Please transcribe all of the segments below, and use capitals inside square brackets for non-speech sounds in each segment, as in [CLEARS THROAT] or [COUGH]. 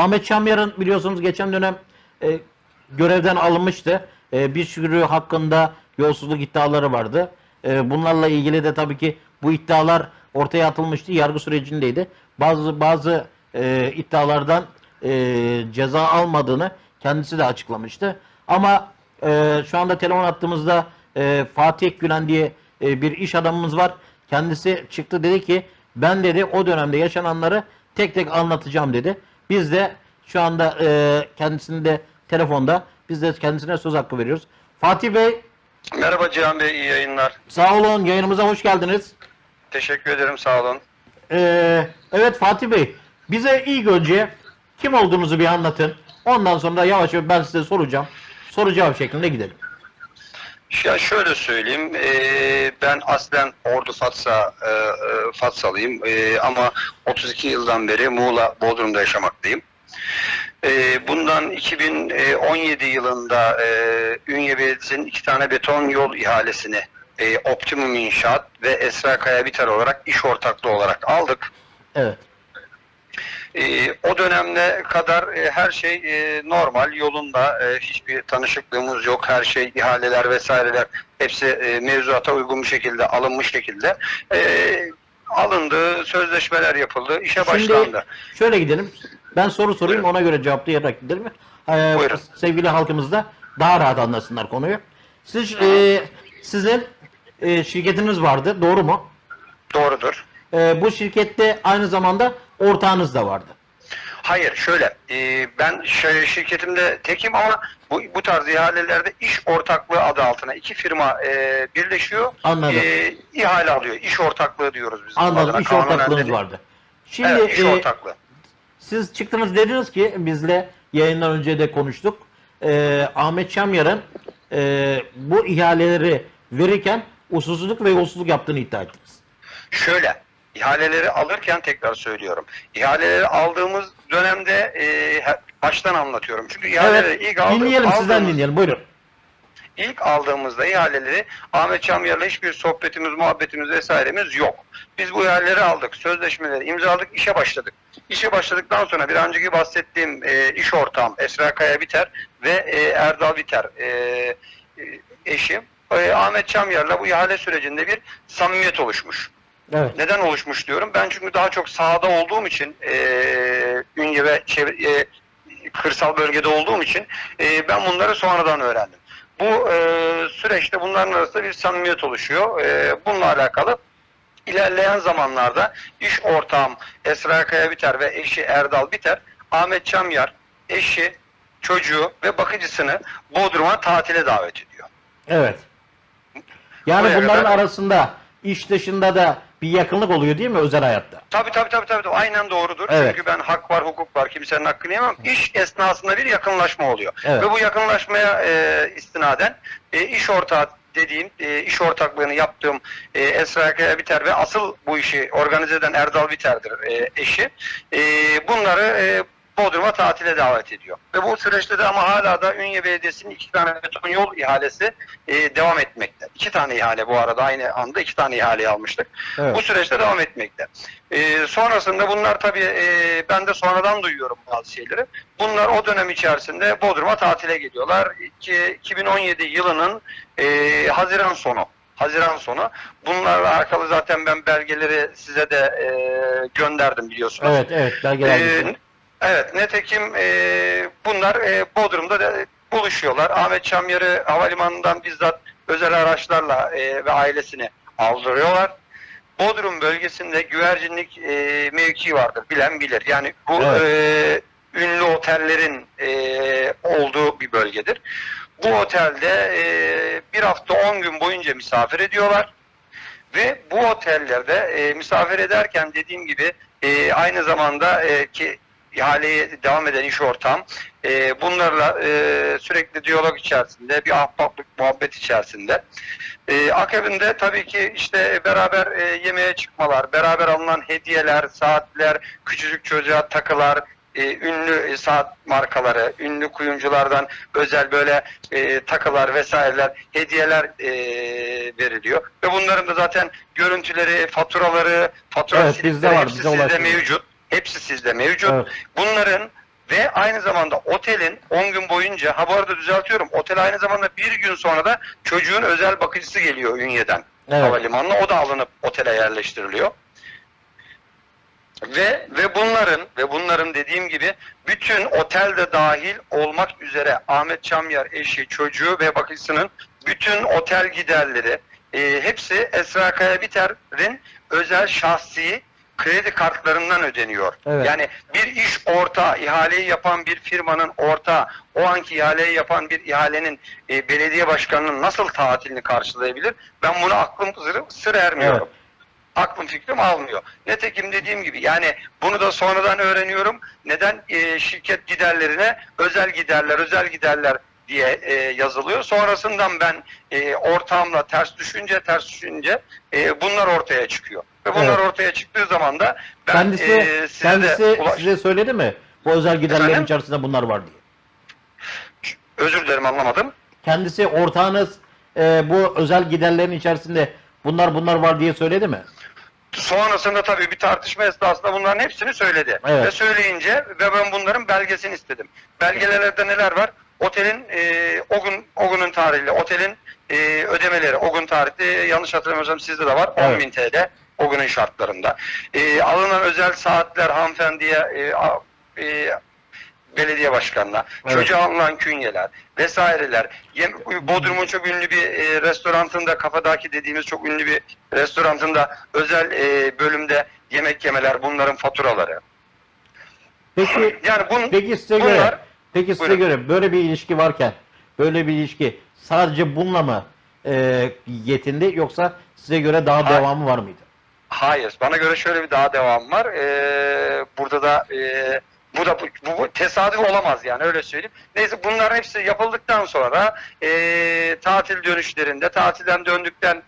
Ahmet Çamyar'ın biliyorsunuz geçen dönem e, görevden alınmıştı. E, bir sürü hakkında yolsuzluk iddiaları vardı. E, bunlarla ilgili de tabii ki bu iddialar ortaya atılmıştı. Yargı sürecindeydi. Bazı bazı e, iddialardan e, ceza almadığını kendisi de açıklamıştı. Ama e, şu anda telefon attığımızda e, Fatih Gülen diye e, bir iş adamımız var. Kendisi çıktı dedi ki ben dedi o dönemde yaşananları tek tek anlatacağım dedi. Biz de şu anda e, kendisini de telefonda biz de kendisine söz hakkı veriyoruz. Fatih Bey Merhaba Cihan Bey, iyi yayınlar. sağ olun yayınımıza hoş geldiniz. Teşekkür ederim, sağ olun. Ee, evet Fatih Bey bize ilk önce kim olduğunuzu bir anlatın. Ondan sonra yavaş yavaş ben size soracağım. Soru cevap şeklinde gidelim. Ya şöyle söyleyeyim, eee, ben aslen Ordu Fatsa, eee, eee, Fatsalıyım Eee, ama 32 yıldan beri Muğla, Bodrum'da yaşamaktayım. Eee, bundan 2017 yılında eee Ünye Belediyesi'nin iki tane beton yol ihalesini eee, Optimum İnşaat ve Esra Kaya Biter olarak iş ortaklığı olarak aldık. Evet. Ee, o dönemde kadar e, her şey e, normal, yolunda. E, hiçbir tanışıklığımız yok. Her şey, ihaleler vesaireler hepsi e, mevzuata uygun bir şekilde, alınmış şekilde e, alındı, sözleşmeler yapıldı, işe başlandı. Şimdi şöyle gidelim. Ben soru sorayım Buyurun. ona göre cevaplayarak gidelim. Ee, Buyurun. sevgili halkımız da daha rahat anlasınlar konuyu. Siz e, sizin e, şirketiniz vardı, doğru mu? Doğrudur. E, bu şirkette aynı zamanda ortağınız da vardı. Hayır, şöyle, e, ben şirketimde tekim ama bu, bu tarz ihalelerde iş ortaklığı adı altına iki firma e, birleşiyor. Anladım. E, ihale alıyor. İş ortaklığı diyoruz biz. Anladım. adına. İş Kanunen ortaklığınız dedi. vardı. Şimdi Evet, iş e, ortaklığı. Siz çıktınız dediniz ki bizle yayından önce de konuştuk. Ee, Ahmet Çamyar'ın e, bu ihaleleri verirken usulsüzlük ve yolsuzluk yaptığını iddia ettiniz. Şöyle, ihaleleri alırken tekrar söylüyorum. İhaleleri aldığımız dönemde e, baştan anlatıyorum. Çünkü ihaleleri Evet. ilk aldı- Dinleyelim sizden aldığımız- dinleyelim. Buyurun. İlk aldığımızda ihaleleri Ahmet Çamyar'la hiçbir sohbetimiz, muhabbetimiz vesairemiz yok. Biz bu ihaleleri aldık, sözleşmeleri imzaladık, işe başladık. İşe başladıktan sonra bir önceki bahsettiğim e, iş ortağım Esra Kaya Biter ve e, Erdal Biter e, e, eşim e, Ahmet Çamyar'la bu ihale sürecinde bir samimiyet oluşmuş. Evet. Neden oluşmuş diyorum. Ben çünkü daha çok sahada olduğum için e, Ünye ve çevre, e, kırsal bölgede olduğum için e, ben bunları sonradan öğrendim. Bu e, süreçte bunların arasında bir samimiyet oluşuyor. E, bununla alakalı ilerleyen zamanlarda iş ortağım Esra Kaya Biter ve eşi Erdal Biter, Ahmet Çamyar, eşi, çocuğu ve bakıcısını Bodrum'a tatile davet ediyor. Evet. Yani Buraya bunların kadar- arasında iş dışında da bir yakınlık oluyor değil mi özel hayatta? Tabii tabii tabii tabii aynen doğrudur. Evet. Çünkü ben hak var, hukuk var, kimsenin hakkını yemem. İş esnasında bir yakınlaşma oluyor. Evet. Ve bu yakınlaşmaya e, istinaden e, iş ortağı dediğim, e, iş ortaklığını yaptığım e, Esra Kaya Biter ve asıl bu işi organize eden Erdal Biter'dir e, eşi. E, bunları e, Bodrum'a tatile davet ediyor. Ve bu süreçte de ama hala da Ünye Belediyesi'nin iki tane beton yol ihalesi e, devam etmekte. İki tane ihale bu arada aynı anda iki tane ihaleyi almıştık. Evet. Bu süreçte devam etmekte. Ee, sonrasında bunlar tabii e, ben de sonradan duyuyorum bazı şeyleri. Bunlar o dönem içerisinde Bodrum'a tatile geliyorlar. İki- 2017 yılının e, Haziran sonu. Haziran sonu. Bunlarla alakalı zaten ben belgeleri size de e, gönderdim biliyorsunuz. Evet, evet. Belgeler. Ee, evet, netekim e, bunlar e, Bodrum'da da buluşuyorlar. Ahmet Çamyar'ı havalimanından bizzat özel araçlarla e, ve ailesini aldırıyorlar. Bodrum bölgesinde güvercinlik e, mevkii vardır. Bilen bilir. Yani bu Evet. e, ünlü otellerin e, olduğu bir bölgedir. Bu otelde e, bir hafta 10 gün boyunca misafir ediyorlar. Ve bu otellerde e, misafir ederken dediğim gibi e, aynı zamanda e, ki ihaleye devam eden iş ortağım e, bunlarla e, sürekli diyalog içerisinde bir ahbaplık muhabbet içerisinde. E, akabinde tabii ki işte beraber e, yemeğe çıkmalar, beraber alınan hediyeler, saatler, küçücük çocuğa takılar, e, ünlü e, saat markaları, ünlü kuyumculardan özel böyle e, takılar vesaireler, hediyeler e, veriliyor. Ve bunların da zaten görüntüleri, faturaları, fatura Evet, bizde var, hepsi sizde ulaşıyor. mevcut. Hepsi sizde mevcut. Evet. Bunların ve aynı zamanda otelin 10 gün boyunca ha bu arada düzeltiyorum otel aynı zamanda bir gün sonra da çocuğun özel bakıcısı geliyor Ünye'den Evet. havalimanına o da alınıp otele yerleştiriliyor. Ve ve bunların ve bunların dediğim gibi bütün otelde dahil olmak üzere Ahmet Çamyar eşi, çocuğu ve bakıcısının bütün otel giderleri e, hepsi Esra Kaya Biter'in özel şahsi kredi kartlarından ödeniyor. Evet. Yani bir iş ortağı, ihaleyi yapan bir firmanın ortağı, o anki ihaleyi yapan bir ihalenin e, belediye başkanının nasıl tatilini karşılayabilir? Ben bunu aklım sır, sır ermiyorum. Evet. Aklım fikrim almıyor. Nitekim dediğim gibi yani bunu da sonradan öğreniyorum. Neden e, şirket giderlerine özel giderler, özel giderler diye e, yazılıyor. Sonrasından ben e, ortağımla ters düşünce, ters düşünce e, bunlar ortaya çıkıyor. Ve bunlar Evet. ortaya çıktığı zaman da ben kendisi e, size kendisi ulaş- size söyledi mi? Bu özel giderlerin Efendim? içerisinde bunlar var diye. özür dilerim anlamadım. Kendisi ortağınız e, bu özel giderlerin içerisinde bunlar bunlar var diye söyledi mi? Sonrasında tabii bir tartışma esnasında bunların hepsini söyledi. Evet. Ve söyleyince ve ben bunların belgesini istedim. Belgelerde neler var? Otelin e, o gün o günün tarihiyle otelin e, ödemeleri o gün tarihte yanlış hatırlamıyorsam sizde de var Evet. 10.000 TL o günün şartlarında. E, alınan özel saatler hanımefendiye e, a- e, belediye başkanına, Evet. çocuğa alınan künyeler vesaireler. Bodrum'un çok ünlü bir e, restorantında, kafadaki dediğimiz çok ünlü bir restorantında özel e, bölümde yemek yemeler, bunların faturaları. Peki [CLEARS THROAT] Yani bun, peki size bunlar, göre peki size Buyurun. göre böyle bir ilişki varken böyle bir ilişki sadece bununla mı e, yetindi yoksa size göre daha Hayır. devamı var mıydı? Hayır. Bana göre şöyle bir daha devam var. Ee, burada da e, bu da bu, bu- tesadüf olamaz yani öyle söyleyeyim. Neyse bunların hepsi yapıldıktan sonra e, tatil dönüşlerinde tatilden döndükten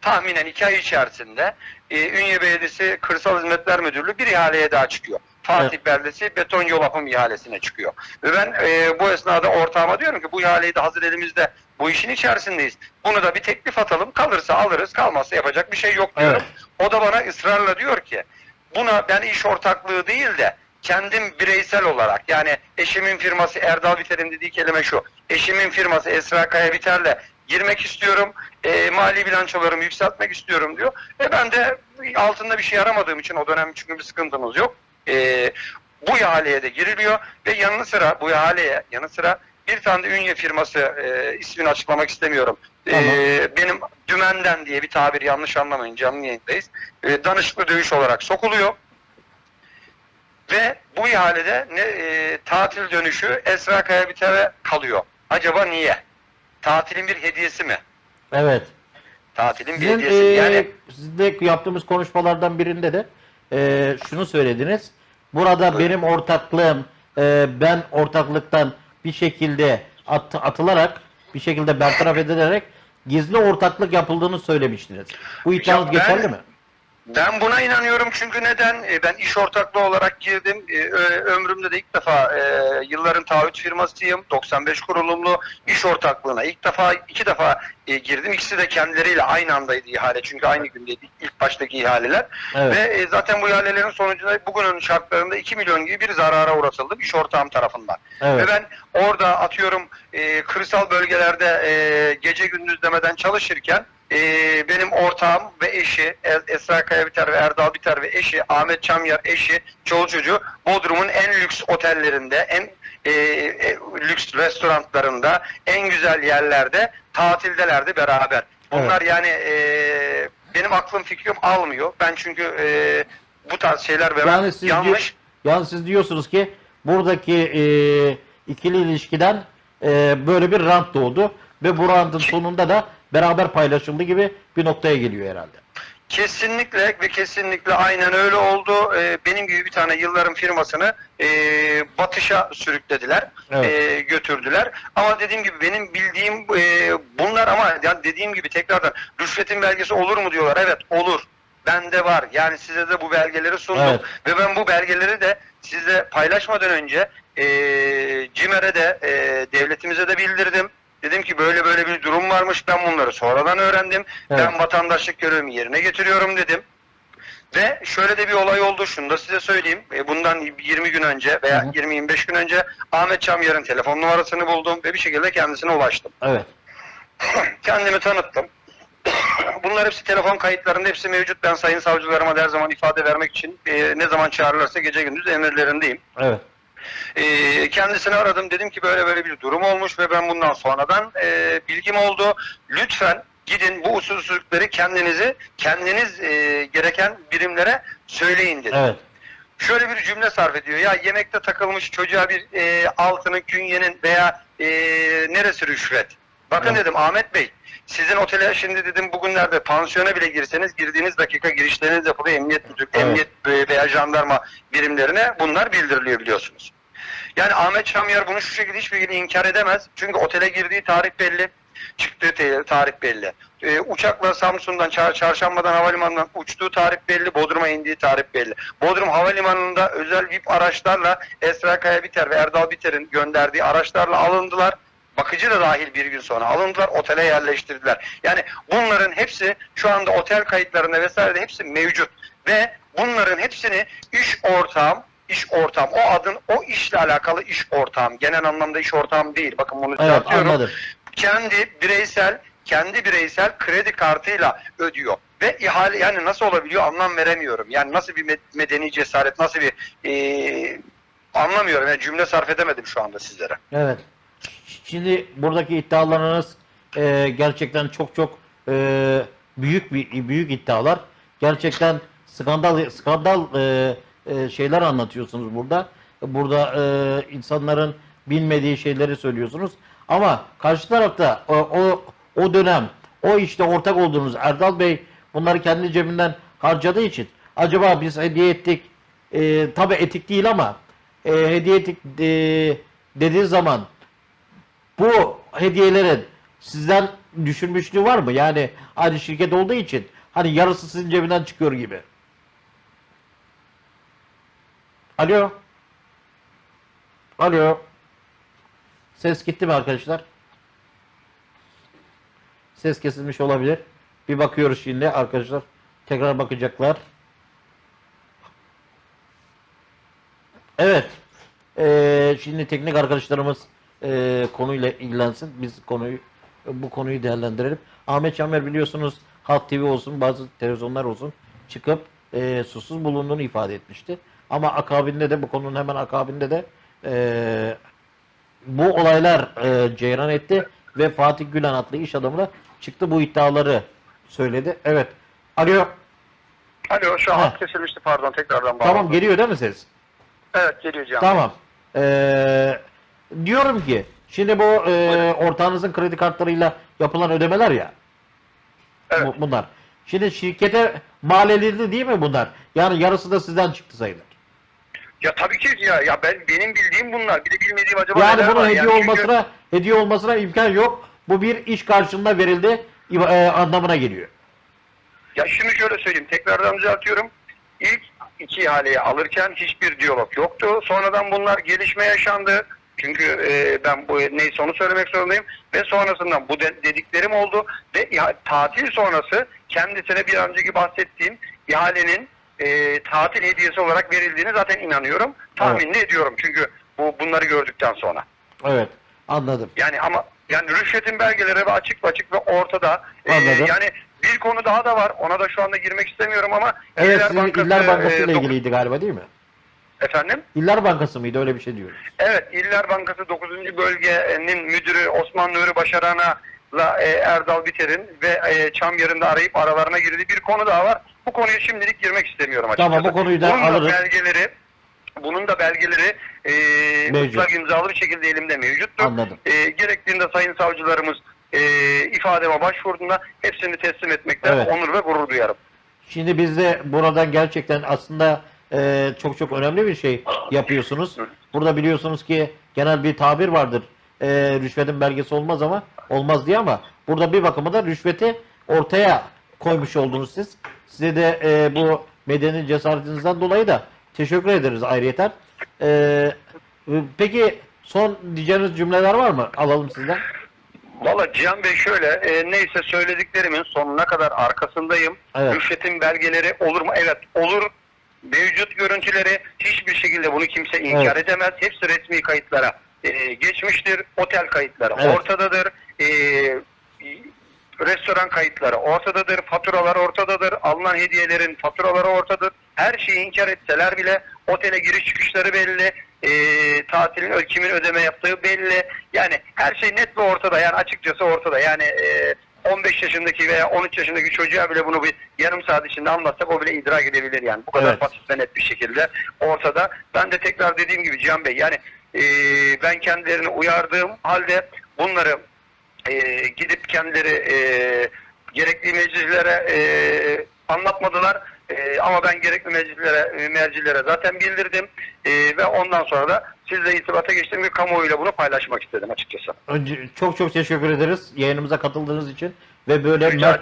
tahminen iki ay içerisinde e, Ünye Belediyesi Kırsal Hizmetler Müdürlüğü bir ihaleye daha çıkıyor. Fatih Beldesi beton yol yapım ihalesine çıkıyor. Ve ben e, bu esnada ortağıma diyorum ki bu ihaleyi de hazır elimizde bu işin içerisindeyiz. Bunu da bir teklif atalım. Kalırsa alırız, kalmazsa yapacak bir şey yok diyorum. O da bana ısrarla diyor ki buna ben iş ortaklığı değil de kendim bireysel olarak yani eşimin firması Erdal Biter'in dediği kelime şu. Eşimin firması Esra Kaya Biter'le girmek istiyorum. E, mali bilançolarımı yükseltmek istiyorum diyor. E ben de altında bir şey aramadığım için o dönem çünkü bir sıkıntımız yok. E, bu ihaleye de giriliyor ve yanı sıra bu ihaleye yanı sıra bir tane de Ünye firması e, ismini açıklamak istemiyorum. E, Tamam. benim dümenden diye bir tabir yanlış anlamayın canlı yayındayız. E, danışıklı dövüş olarak sokuluyor. Ve bu ihalede ne e, tatil dönüşü Esra Kaya Biter'e kalıyor. Acaba niye? Tatilin bir hediyesi mi? Evet. Tatilin bir Sizin, hediyesi e? Yani sizinle yaptığımız konuşmalardan birinde de e, şunu söylediniz. Burada Buyurun. benim ortaklığım e, ben ortaklıktan bir şekilde at- atılarak bir şekilde bertaraf edilerek gizli ortaklık yapıldığını söylemiştiniz. Bu iddianız ben- geçerli mi? Ben buna inanıyorum çünkü neden? E, Ben iş ortaklığı olarak girdim. E, Ömrümde de ilk defa e, yılların taahhüt firmasıyım. 95 kurulumlu iş ortaklığına ilk defa iki defa girdim. İkisi de kendileriyle aynı andaydı ihale. Çünkü aynı gündeydi ilk baştaki ihaleler. Evet. Ve zaten bu ihalelerin sonucunda bugünün şartlarında 2 milyon gibi bir zarara uğratıldım iş ortağım tarafından. Evet. Ve ben orada atıyorum kırsal bölgelerde gece gündüz demeden çalışırken e, benim ortağım ve eşi Es- Esra Kaya Biter ve Erdal Biter ve eşi Ahmet Çamyar eşi çoğu çocuğu Bodrum'un en lüks otellerinde en e, e, lüks restoranlarında en güzel yerlerde tatildelerdi beraber. Bunlar yani e, benim aklım fikrim almıyor. Ben çünkü e, bu tarz şeyler ben Yani siz, yanlış yani siz diyorsunuz ki buradaki e, ikili ilişkiden e, böyle bir rant doğdu ve bu rantın sonunda da beraber paylaşıldı gibi bir noktaya geliyor herhalde. Kesinlikle ve kesinlikle aynen öyle oldu. Ee, benim gibi bir tane yılların firmasını e, batışa sürüklediler, Evet. e, götürdüler. Ama dediğim gibi benim bildiğim e, bunlar ama yani dediğim gibi tekrardan rüşvetin belgesi olur mu diyorlar. Evet olur. Bende var. Yani size de bu belgeleri sundum. Evet. Ve ben bu belgeleri de size paylaşmadan önce e, CİMER'e de e, devletimize de bildirdim. Dedim ki böyle böyle bir durum varmış. Ben bunları sonradan öğrendim. Evet. Ben vatandaşlık görevimi yerine getiriyorum dedim. Ve şöyle de bir olay oldu. Şunu da size söyleyeyim. E, Bundan 20 gün önce veya Hı hı. 20-25 gün önce Ahmet Çamyar'ın telefon numarasını buldum ve bir şekilde kendisine ulaştım. Evet. [CLEARS THROAT] Kendimi tanıttım. [CLEARS THROAT] Bunlar hepsi telefon kayıtlarında hepsi mevcut. Ben sayın savcılarıma da her zaman ifade vermek için e, ne zaman çağırırlarsa gece gündüz emirlerindeyim. Evet. E, kendisini aradım. Dedim ki böyle böyle bir durum olmuş ve ben bundan sonradan e, bilgim oldu. Lütfen gidin bu usulsüzlükleri kendinizi kendiniz e, gereken birimlere söyleyin dedim. Evet. Şöyle bir cümle sarf ediyor. Ya yemekte takılmış çocuğa bir e, altının, künyenin veya e, neresi rüşvet? Bakın Evet. dedim Ahmet Bey, sizin otele şimdi dedim bugünlerde pansiyona bile girseniz girdiğiniz dakika girişleriniz yapılıyor. Emniyet müdürlük, Evet. emniyet e, veya jandarma birimlerine bunlar bildiriliyor biliyorsunuz. Yani Ahmet Şamyar bunu şu şekilde hiçbir şekilde inkar edemez. Çünkü otele girdiği tarih belli. Çıktığı tarih belli. Ee, uçakla Samsun'dan, Çar- Çarşamba'dan havalimanından uçtuğu tarih belli. Bodrum'a indiği tarih belli. Bodrum Havalimanı'nda özel VIP araçlarla Esra Kaya Biter ve Erdal Biter'in gönderdiği araçlarla alındılar. Bakıcı da dahil bir gün sonra alındılar, otele yerleştirdiler. Yani bunların hepsi şu anda otel kayıtlarında vesairede hepsi mevcut. Ve bunların hepsini iş ortağım, iş ortağım, o adın o işle alakalı iş ortağım, genel anlamda iş ortağım değil. Bakın bunu Evet anladım. kendi bireysel kendi bireysel kredi kartıyla ödüyor. Ve ihale yani nasıl olabiliyor anlam veremiyorum. Yani nasıl bir med- medeni cesaret, nasıl bir eee, anlamıyorum. Yani cümle sarf edemedim şu anda sizlere. Evet. Şimdi buradaki iddialarınız e, gerçekten çok çok e, büyük bir büyük iddialar. Gerçekten skandal skandal e, e, şeyler anlatıyorsunuz burada. Burada e, insanların bilmediği şeyleri söylüyorsunuz. Ama karşı tarafta o, o o dönem o işte ortak olduğunuz Erdal Bey bunları kendi cebinden harcadığı için acaba biz hediye ettik e, tabi etik değil ama e, hediye ettik e, dediği zaman bu hediyelerin sizden düşünmüşlüğü var mı? Yani aynı şirket olduğu için hani yarısı sizin cebinden çıkıyor gibi. Alo. Alo. Ses gitti mi arkadaşlar? Ses kesilmiş olabilir. Bir bakıyoruz şimdi arkadaşlar. Tekrar bakacaklar. Evet. Ee, şimdi teknik arkadaşlarımız e, konuyla ilgilensin. Biz konuyu bu konuyu değerlendirelim. Ahmet Çamber biliyorsunuz Halk TV olsun bazı televizyonlar olsun çıkıp e, susuz bulunduğunu ifade etmişti. Ama akabinde de bu konunun hemen akabinde de e, bu olaylar e, ceyran etti ve Fatih Gülen adlı iş adamı da çıktı bu iddiaları söyledi. Evet. Alo. Alo şu an Ha. kesilmişti pardon tekrardan bağlandım. Tamam geliyor değil mi ses? Evet geliyor Cihan. Tamam. Ee, diyorum ki şimdi bu e, ortağınızın kredi kartlarıyla yapılan ödemeler ya. Evet. bu- bunlar. Şimdi şirkete mal edildi değil mi bunlar? Yani yarısı da sizden çıktı sayılır. Ya tabii ki ya, ya ben benim bildiğim bunlar. Bir de bilmediğim acaba Yani neler bunun var? hediye çünkü- olmasına hediye olmasına imkan yok. Bu bir iş karşılığında verildi e, anlamına geliyor. Ya şimdi şöyle söyleyeyim, tekrardan düzeltiyorum. İlk iki ihaleyi alırken hiçbir diyalog yoktu. Sonradan bunlar gelişme yaşandı. Çünkü e, ben bu neyse onu söylemek zorundayım. Ve sonrasından bu de- dediklerim oldu. Ve iha- tatil sonrası kendisine bir önceki bahsettiğim ihalenin e, tatil hediyesi olarak verildiğini zaten inanıyorum. Tahmin de ediyorum. Çünkü bu bunları gördükten sonra. Evet. Anladım. Yani ama yani rüşvetin belgeleri ve açık açık ve ortada. Ee, Anladım. yani bir konu daha da var. Ona da şu anda girmek istemiyorum ama Evet İller Bankası, İller Bankası ile e, ilgiliydi galiba değil mi? Efendim? İller Bankası mıydı öyle bir şey diyoruz. Evet, İller Bankası 9. bölgenin müdürü Osman Nuri Başaran'a e, Erdal Biter'in ve e, Çamyar'ın da arayıp aralarına girdiği bir konu daha var. Bu konuya şimdilik girmek istemiyorum açıkçası. Tamam, bu konuyu da bunun alırız. Da belgeleri, bunun da belgeleri e, mutlak imzalı bir şekilde elimde mevcuttur. Anladım. E, gerektiğinde sayın savcılarımız e, ifademe başvurduğunda hepsini teslim etmekten Evet. onur ve gurur duyarım. Şimdi biz de buradan gerçekten aslında e, çok çok önemli bir şey yapıyorsunuz. Burada biliyorsunuz ki genel bir tabir vardır. E, rüşvetin belgesi olmaz ama olmaz diye ama burada bir bakıma da rüşveti ortaya koymuş oldunuz siz. Size de e, bu medeni cesaretinizden dolayı da teşekkür ederiz ayrıyeten. E, peki son diyeceğiniz cümleler var mı? Alalım sizden. Valla Cihan Bey şöyle e, neyse söylediklerimin sonuna kadar arkasındayım. Evet. Rüşvetin belgeleri olur mu? Evet olur. Mevcut görüntüleri hiçbir şekilde bunu kimse inkar Evet. edemez. Hepsi resmi kayıtlara e, geçmiştir. Otel kayıtları Evet. ortadadır. E, restoran kayıtları ortadadır. Faturalar ortadadır. Alınan hediyelerin faturaları ortadır. Her şeyi inkar etseler bile otele giriş çıkışları belli. E, tatilin kimin ödeme yaptığı belli. Yani her şey net ve ortada. Yani açıkçası ortada. Yani e, 15 yaşındaki veya 13 yaşındaki çocuğa bile bunu bir yarım saat içinde anlatsak o bile idrak edebilir yani. Bu kadar Evet. basit ve net bir şekilde ortada. Ben de tekrar dediğim gibi Cihan Bey yani e, ben kendilerini uyardığım halde bunları e, gidip kendileri e, gerekli meclislere e, anlatmadılar. E, ama ben gerekli meclislere, e, mercilere zaten bildirdim. E, ve ondan sonra da sizle irtibata geçtim ve kamuoyuyla bunu paylaşmak istedim açıkçası. Önce çok çok teşekkür ederiz yayınımıza katıldığınız için ve böyle Rica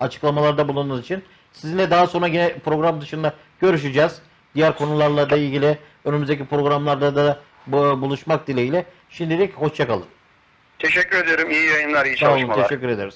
açıklamalarda bulunduğunuz için. Sizinle daha sonra yine program dışında görüşeceğiz. Diğer konularla da ilgili önümüzdeki programlarda da bu- buluşmak dileğiyle. Şimdilik hoşçakalın. Teşekkür ederim. İyi yayınlar, iyi Sağ olun, çalışmalar. teşekkür ederiz.